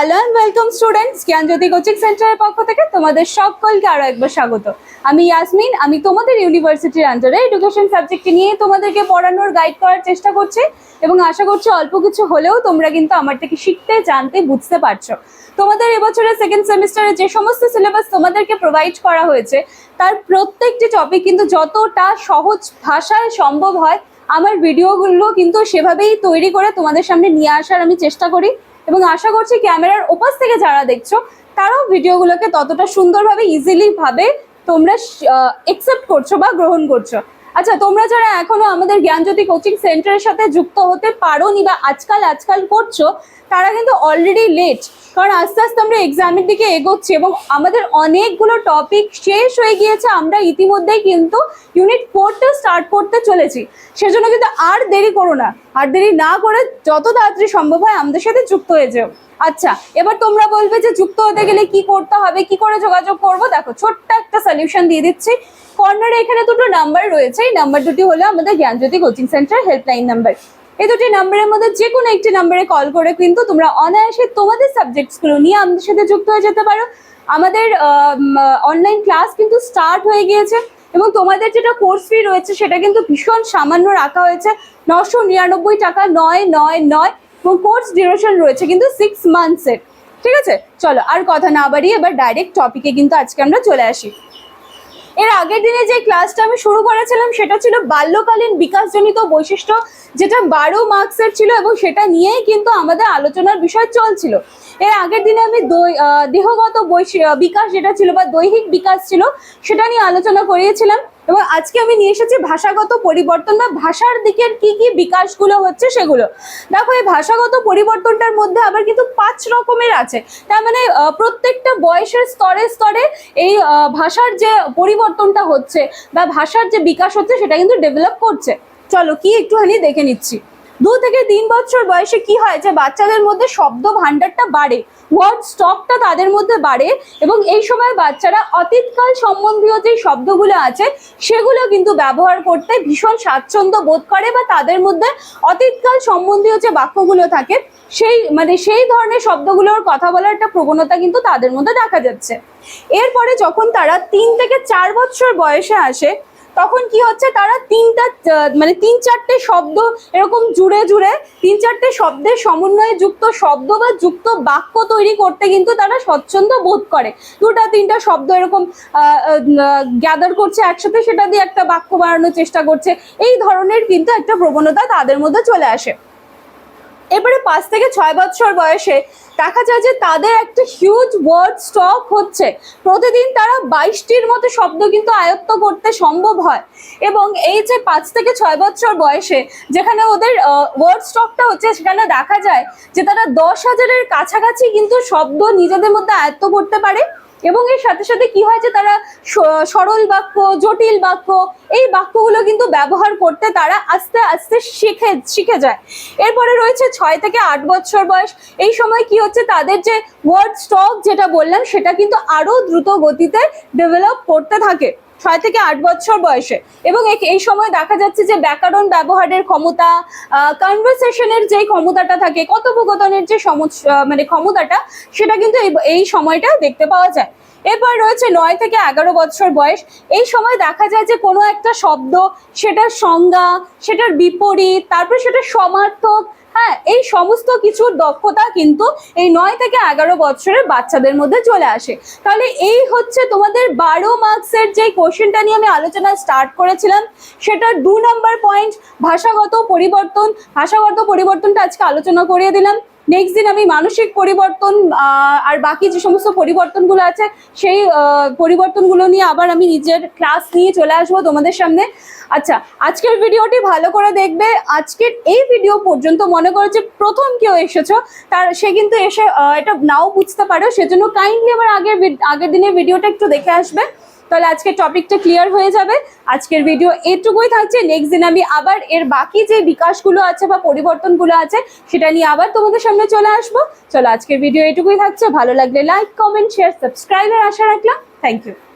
Hello and welcome students Gyanjyoti coaching সেন্টারের পক্ষ থেকে তোমাদের সকলকে আরও একবার স্বাগত। আমি ইয়াসমিন আমি তোমাদের ইউনিভার্সিটির আন্ডারে এডুকেশন সাবজেক্টে নিয়ে তোমাদেরকে পড়ানোর গাইড করার চেষ্টা করছি এবং আশা করছি অল্প কিছু হলেও তোমরা কিন্তু আমার থেকে শিখতে, জানতে, বুঝতে পারছ। তোমাদের এবছরের সেকেন্ড সেমিস্টারে যে সমস্ত সিলেবাস তোমাদেরকে প্রোভাইড করা হয়েছে, তার প্রত্যেকটি টপিক কিন্তু যতটা সহজ ভাষায় সম্ভব হয়, আমার ভিডিওগুলো কিন্তু সেভাবেই তৈরি করে তোমাদের সামনে নিয়ে আসার আমি চেষ্টা করি। এবং আশা করছি ক্যামেরার ওপাশ থেকে যারা দেখছ, তারাও ভিডিওগুলোকে ততটা সুন্দরভাবে ইজিলি ভাবে তোমরা একসেপ্ট করছ বা গ্রহণ করছ। আচ্ছা তোমরা যারা এখনও আমাদের জ্ঞানজ্যোতি কোচিং সেন্টারের সাথে যুক্ত হতে পারোনি বা আজকাল আজকাল করছ, তারা কিন্তু অলরেডি লেট কারণ আস্তে আস্তে আমরা এক্সামের দিকে এগোচ্ছি এবং আমাদের অনেকগুলো টপিক শেষ হয়ে গিয়েছে, আমরা ইতিমধ্যেই কিন্তু ইউনিট ফোরটা স্টার্ট করতে চলেছি। সেজন্য কিন্তু আর দেরি করো না। আর দেরি না করে যত তাড়াতাড়ি সম্ভব হয় আমাদের সাথে যুক্ত হয়ে যেও। আচ্ছা এবার তোমরা বলবে যে যুক্ত হতে গেলে কি করতে হবে, কি করে যোগাযোগ করব? দেখো, ছোট্ট একটা সলিউশন দিয়ে দিচ্ছি। কর্নারে এখানে দুটো নাম্বার রয়েছে। এই নাম্বার দুটি হলো আমাদের Gyanjyoti coaching centre helpline number এই দুটি নাম্বারের মধ্যে যে কোনো একটি নাম্বারে কল করে কিন্তু তোমরা অনায়াসে তোমাদের সাবজেক্টসগুলো নিয়ে আমাদের সাথে যুক্ত হয়ে যেতে পারো। আমাদের অনলাইন ক্লাস কিন্তু স্টার্ট হয়ে গিয়েছে এবং তোমাদের যেটা কোর্স ফি রয়েছে সেটা কিন্তু ভীষণ সামান্য রাখা হয়েছে। নশো নিরানব্বই টাকা নয় নয় নয় এবং কোর্স ডিউরেশন রয়েছে কিন্তু সিক্স মান্থসের ঠিক আছে? চলো আর কথা না বাড়িয়ে এবার ডাইরেক্ট টপিকে কিন্তু আজকে আমরা চলে আসি। এর আগের দিনে যে ক্লাসটা আমি শুরু করেছিলাম, সেটা ছিল বাল্যকালীন বিকাশজনিত বৈশিষ্ট্য, যেটা বারো মার্কসের ছিল এবং সেটা নিয়েই কিন্তু আমাদের আলোচনার বিষয় চলছিল। এর আগের দিনে আমি দেহগত বৈশি- বিকাশ যেটা ছিল বা দৈহিক বিকাশ ছিল, সেটা নিয়ে আলোচনা করিয়েছিলাম। এবং আজকে আমি নিয়ে এসেছি ভাষাগত পরিবর্তন বা ভাষার দিকের কি কি বিকাশগুলো হচ্ছে সেগুলো। দেখো, এই ভাষাগত পরিবর্তনটার মধ্যে আবার কিন্তু পাঁচ রকমের আছে। তার মানে প্রত্যেকটা বয়সের স্তরে স্তরে এই ভাষার যে পরিবর্তনটা হচ্ছে বা ভাষার যে বিকাশ হচ্ছে সেটা কিন্তু ডেভেলপ করছে। চলো, কি একটুখানি দেখে নিচ্ছি। দু থেকে তিন বছর বয়সে কি হয় যে বাচ্চাদের মধ্যে শব্দ ভাণ্ডারটা বাড়ে ওয়ার্ড স্টকটা তাদের মধ্যে বাড়ে এবং এই সময় বাচ্চারা অতীতকাল সম্বন্ধীয় যে শব্দগুলো আছে সেগুলো কিন্তু ব্যবহার করতে ভীষণ স্বাচ্ছন্দ্য বোধ করে বা তাদের মধ্যে অতীতকাল সম্বন্ধীয় যে বাক্যগুলো থাকে সেই মানে সেই ধরনের শব্দগুলোর কথা বলার একটা প্রবণতা কিন্তু তাদের মধ্যে দেখা যাচ্ছে। এরপরে যখন তারা তিন থেকে চার বছর বয়সে আসে তখন কি হচ্ছে, তারা তিনটা মানে তিন চারটে শব্দ এরকম জুড়ে জুড়ে, তিন চারটে শব্দের সমন্বয়ে যুক্ত শব্দ বা যুক্ত বাক্য তৈরি করতে কিন্তু তারা স্বচ্ছন্দ বোধ করে। দুটা, তিনটা শব্দ এরকম গ্যাদার করছে একসাথে, সেটা দিয়ে একটা বাক্য বানানোর চেষ্টা করছে। এই ধরনের কিন্তু একটা প্রবণতা তাদের মধ্যে চলে আসে। এবারে পাঁচ থেকে ছয় বছর বয়সে দেখা যায় যে তাদের একটা হিউজ ওয়ার্ড স্টক হচ্ছে। প্রতিদিন তারা বাইশটির মতো শব্দ কিন্তু আয়ত্ত করতে সম্ভব হয়। এবং এই যে পাঁচ থেকে ছয় বছর বয়সে যেখানে ওদের ওয়ার্ড স্টকটা হচ্ছে, সেখানে দেখা যায় যে তারা দশ হাজারের কাছাকাছি কিন্তু শব্দ নিজেদের মধ্যে আয়ত্ত করতে পারে। এবং এর সাথে সাথে কি হয় যে তারা সরল বাক্য, জটিল বাক্য, এই বাক্যগুলো কিন্তু ব্যবহার করতে তারা আস্তে আস্তে শিখে শিখে যায়। এরপরে রয়েছে ছয় থেকে আট বছর বয়স। এই সময় কি হচ্ছে, তাদের যে ওয়ার্ড স্টক যেটা বললাম, সেটা কিন্তু আরও দ্রুত গতিতে ডেভেলপ করতে থাকে। ছয় থেকে আট বছর বয়সে। এবং এই সময় দেখা যাচ্ছে যে ব্যাকরণ ব্যবহারের ক্ষমতা কনভারসেশনের যে ক্ষমতাটা থাকে, কথোপকথনের যে সমস্যা মানে ক্ষমতাটা, সেটা কিন্তু এই সময়টা দেখতে পাওয়া যায়। এরপর রয়েছে নয় থেকে এগারো বছর বয়স। এই সময় দেখা যায় যে কোনো একটা শব্দ, সেটার সংজ্ঞা, সেটার বিপরীত, তারপর সেটার সমার্থক হ্যাঁ এই সমস্ত কিছুর দক্ষতা কিন্তু এই নয় থেকে এগারো বছরের বাচ্চাদের মধ্যে চলে আসে। তাহলে এই হচ্ছে তোমাদের বারো মার্কসের যে কোশ্চেনটা নিয়ে আমি আলোচনা স্টার্ট করেছিলাম, সেটার দু নম্বর পয়েন্ট ভাষাগত পরিবর্তন, ভাষাগত পরিবর্তনটা আজকে আলোচনা করিয়ে দিলাম। নেক্সট দিন আমি মানসিক পরিবর্তন আর বাকি যে সমস্ত পরিবর্তনগুলো আছে, সেই পরিবর্তনগুলো নিয়ে আবার আমি নিজের ক্লাস নিয়ে চলে আসব তোমাদের সামনে। আচ্ছা আজকের ভিডিওটি ভালো করে দেখবে। আজকের এই ভিডিও পর্যন্ত মনে করো যে প্রথম কেউ এসেছ, তার, সে কিন্তু এসে এটা নাও বুঝতে পারো। সেজন্য কাইন্ডলি আবার আগের আগের দিনের ভিডিওটা একটু দেখে আসবে। তাহলে আজকে টপিকটা ক্লিয়ার হয়ে যাবে। আজকের ভিডিও এটুকুই থাকছে। নেক্সট দিন আমি আবার এর বাকি যে বিকাশগুলো আছে বা পরিবর্তনগুলো আছে, সেটা নিয়ে আবার তোমাদের সামনে চলে আসব। চলো আজকের ভিডিও এটুকুই থাকছে। ভালো লাগলে লাইক কমেন্ট শেয়ার সাবস্ক্রাইবের আশা রাখলাম। Thank you